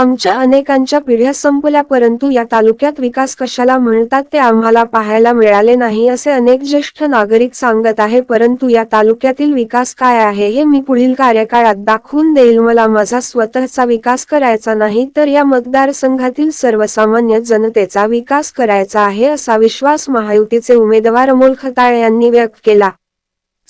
आमच्या अनेकांच्या पिढ्या संपल्या परंतु या तालुक्यात विकास कशाला म्हणतात ते आम्हाला पाहायला मिळाले नाही असे अनेक ज्येष्ठ नागरिक सांगत आहे परंतु या तालुक्यातील विकास काय आहे हे मी पुढील कार्यकाळात दाखवून देईल. मला माझा स्वतःचा विकास करायचा नाही तर या मतदारसंघातील सर्वसामान्य जनतेचा विकास करायचा आहे असा विश्वास महायुतीचे उमेदवार अमोल खताळे यांनी व्यक्त केला.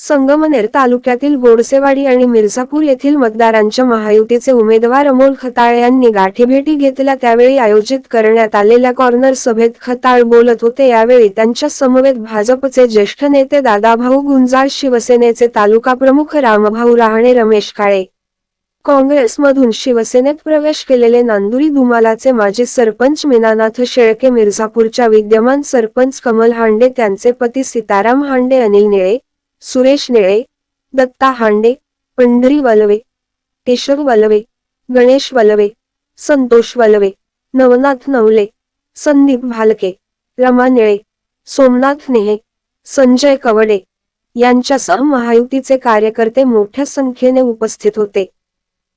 संगमनेर तालुक्यातील गोडसेवाडी आणि मिर्झापूर येथील मतदारांच्या महायुतीचे उमेदवार अमोल खताळे यांनी गाठीभेटी घेतल्या त्यावेळी आयोजित करण्यात आलेल्या कॉर्नर सभेत खताळ बोलत होते. यावेळी त्यांच्या समवेत भाजपचे ज्येष्ठ नेते दादाभाऊ गुंजाळ शिवसेनेचे तालुका प्रमुख रामभाऊ रहाणे रमेश काळे. काँग्रेसमधून शिवसेनेत प्रवेश केलेले नांदुरी दुमालाचे माजी सरपंच मीनानाथ शेळके मिर्झापूरच्या विद्यमान सरपंच कमल हांडे त्यांचे पती सीताराम हांडे अनिल निळे सुरेश निळे दत्ता हांडे पंढरी वलवे केशव वलवे गणेश वलवे संतोष वलवे नवनाथ नवले संदीप भालके रमा निळे सोमनाथ नेहे संजय कवडे यांच्यासह महायुतीचे कार्यकर्ते मोठ्या संख्येने उपस्थित होते.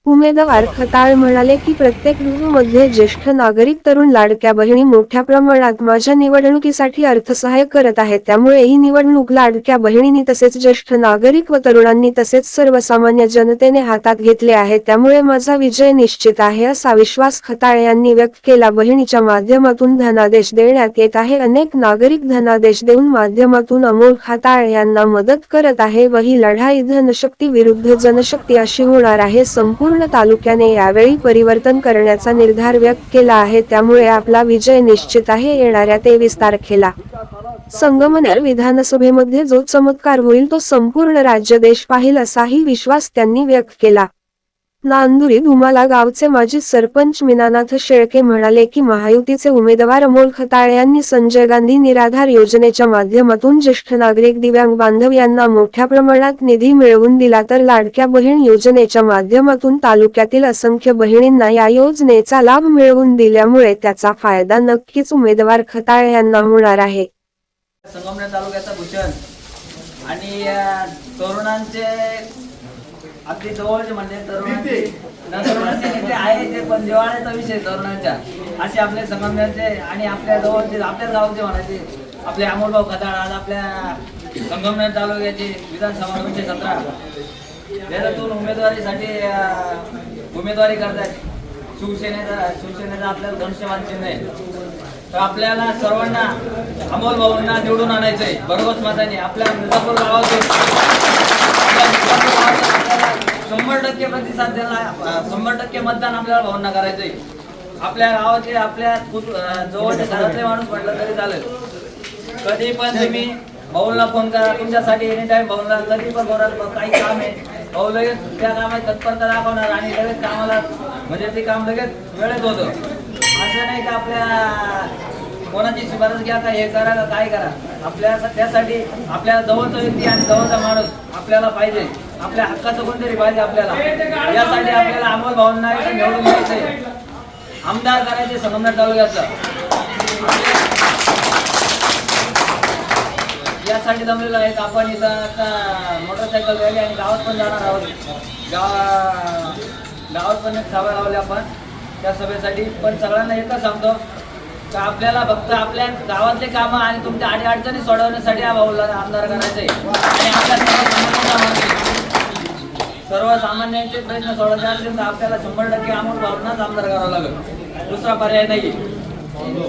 उमेदवार खताळ म्हणाले की प्रत्येक ऋतूमध्ये ज्येष्ठ नागरिक तरुण लाडक्या बहिणी मोठ्या प्रमाणात माझ्या निवडणुकीसाठी अर्थसहाय्य करत आहेत. त्यामुळे ही निवडणूक लाडक्या बहिणींनी तसेच ज्येष्ठ नागरिक व तरुणांनी तसेच सर्वसामान्य जनतेने हातात घेतले आहे. त्यामुळे माझा विजय निश्चित आहे असा विश्वास खताळ यांनी व्यक्त केला. बहिणीच्या माध्यमातून धनादेश देण्यात येत आहे. अनेक नागरिक धनादेश देऊन माध्यमातून अमोल खताळ यांना मदत करत आहे व ही लढाई धनशक्ती विरुद्ध जनशक्ती अशी होणार आहे. संपूर्ण तालुक्याने यावेळी परिवर्तन करण्याचा निर्धार व्यक्त केला आहे. त्यामुळे आपला विजय निश्चित आहे. येणाऱ्या तेवीस तारखेला संगमनेर विधानसभेमध्ये जो चमत्कार होईल तो संपूर्ण राज्य देश पाहिल असाही विश्वास त्यांनी व्यक्त केला. नांदुरी धुमाला गावचे माजी सरपंच मीनानाथ शेळके म्हणाले की महायुतीचे उमेदवार अमोल खताळे यांनी संजय गांधी निराधार योजनेच्या माध्यमातून ज्येष्ठ नागरिक दिव्यांग बांधव यांना मोठ्या प्रमाणात निधी मिळवून दिला तर लाडक्या बहीण योजनेच्या माध्यमातून तालुक्यातील असंख्य बहिणींना या योजनेचा लाभ मिळवून दिल्यामुळे त्याचा फायदा नक्कीच उमेदवार खताळे यांना होणार आहे. संगमनेर तालुक्याचा भूषण आणि तरुणांचे अगदी जवळचे म्हणजे तरुणांचे नेते आहे ते पण जिव्हाळ्याचा विषय तरुणांच्या. असे आपले संगमनेरचे आणि आपल्या जवळचे आपल्या गावचे म्हणायचे. आपले अमोलभाऊ खदाळ आज आपल्या संगमनेर तालुक्याचे विधानसभा दोनशे सतरा. त्याच्यातून उमेदवारीसाठी उमेदवारी करतात शिवसेनेचा शिवसेनेचा आपल्याला धनुष्यबाण चिन्ह आहे. तर आपल्याला सर्वांना अमोल भाऊंना निवडून आणायचंय. बरोबर मताने आपल्या मिर्जापूर गावातून आपल्या मिर्जापूर गावातून आपल्याला शंभर टक्के प्रतिसाद द्यायला शंभर टक्के मतदान आपल्याला भाऊंना करायचंय. आपल्या गावाचे आपल्या कुट- जवळच्या घरातले माणूस म्हटलं तरी चालेल. कधी पण तुम्ही भाऊला फोन करा तुमच्यासाठी एनी टाइम भाऊला कधी पण बोला काही काम आहे भाऊ लगेच त्या कामात तत्परता दाखवणार आणि लगेच कामाला म्हणजे ते काम लगेच वेळेत होतं. असं नाही का आपल्या कोणाची शिफारस घ्या का हे करा का काय करा. आपल्या त्यासाठी आपल्या जवळचा व्यक्ती आणि जवळचा माणूस आपल्याला पाहिजे. आपल्या हक्काचं कोणतरी पाहिजे आपल्याला. यासाठी आपल्याला अमोल भावना निवडून द्यायचंय. आमदार करायचे संगमनेर तालुक्याचं यासाठी जमलेलो आहेत आपण इथं आता मोटरसायकल रॅली आणि गावात पण जाणार आहोत. गावा गावात पण एक सभा लावली आपण. त्या सभेसाठी. पण सगळ्यांना एकच सांगतो तर आपल्याला फक्त आपल्या गावातले कामं आणि तुमच्या आडी अडचणी सोडवण्यासाठी हा भाऊला आमदार करायचंय. आणि आपल्या सर्वसामान्यांचे प्रश्न सोडवले असतील तर आपल्याला शंभर टक्के अमोल भावनाच आमदार करावा लागेल. दुसरा पर्याय नाही.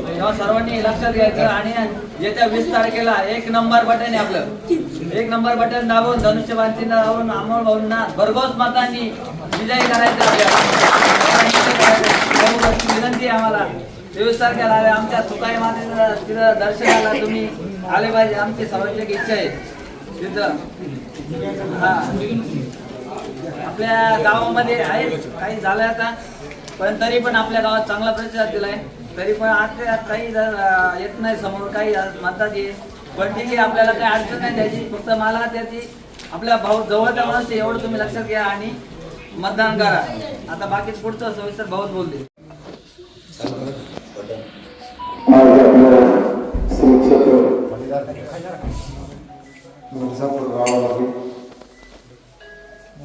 तेव्हा सर्वांनी लक्षात घ्यायचं आणि येत्या वीस तारखेला एक नंबर बटन आहे आपलं. एक नंबर बटन दाबून धनुष्यबाण दाबून अमोल भाऊंना भरघोस मतांनी विजयी करायचं आपल्याला. विनंती आम्हाला. चोवीस तारखेला आले आमच्या तुकाई मातेचं तिथं दर्शनाला तुम्ही आले पाहिजे. आमची सर्वांची इच्छा आहे. तिथं. हा. आपल्या गावामध्ये आहे काही झालं आता. पण तरी पण आपल्या गावात चांगला प्रतिसाद दिलाय. तरी पण आज ते काही येत नाही समोर काही म्हणतात येईल पण ठीक आहे आपल्याला काही अडचण नाही द्यायची फक्त मला त्याची आपल्या भाऊ जवळच्या माणूस एवढं तुम्ही लक्षात घ्या आणि मतदान करा. आता बाकी पुढचं सविस्तर भाऊच बोलते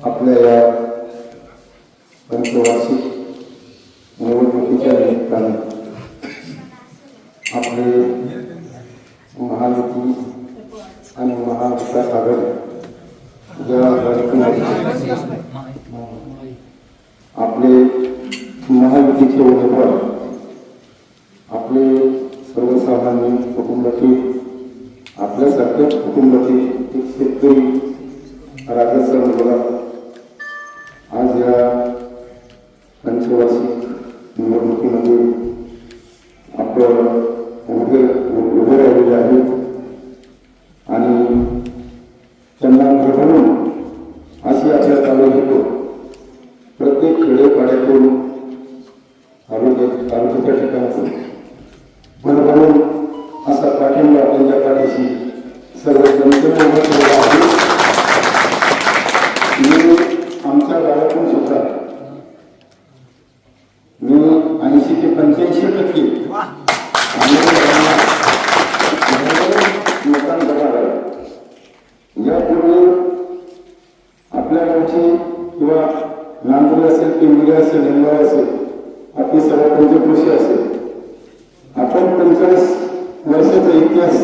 आपल्या या पंचवार्षिक निवडणुकीच्या ठिकाणी आपले महायुती आणि महाविकास आघाडी या कार्यक्रमात आपले महायुतीचे उमेदवार आपले सर्वसामान्य कुटुंबातील आपल्यासारख्याच कुटुंबातील एक शेतकरी राजस्थान मुलगा आज या पंचवार्षिक निवडणुकीमध्ये आपण उभे उभे राहिलेले आहेत पाठीशी सर्व उभं केलेला आहे. मी आमच्या गावातून सुद्धा मी ऐंशी ते पंच्याऐंशी टक्के मतदान करणार आहे यापूर्वी आपल्या गावची किंवा नांदूर असेल किंवा असेल निंबाळ असेल आपली सर्व पंचकृषी असेल. आपण पंचवीस वर्षाचा इतिहास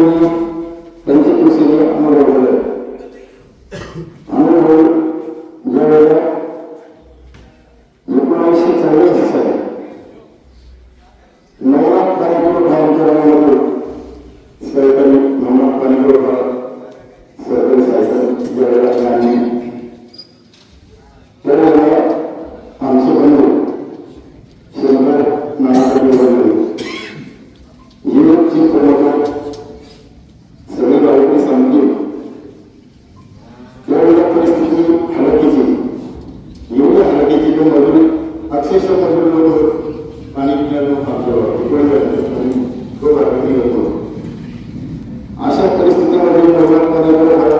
गावकऱ्यांनी पंचकृषीने अनुभवलेला आहे अनुभव ज्यावेळेला एकोणीसशे चाळीस साली नवनाथ पाणीपुर गावामध्ये सरकारी नवनाथ पाणीपुर गाव सरकारी सायकल ज्यावेळेला आणली त्यावेळेला आमचे बंधू शंकर नानासाहेब अशा परिस्थितीमध्ये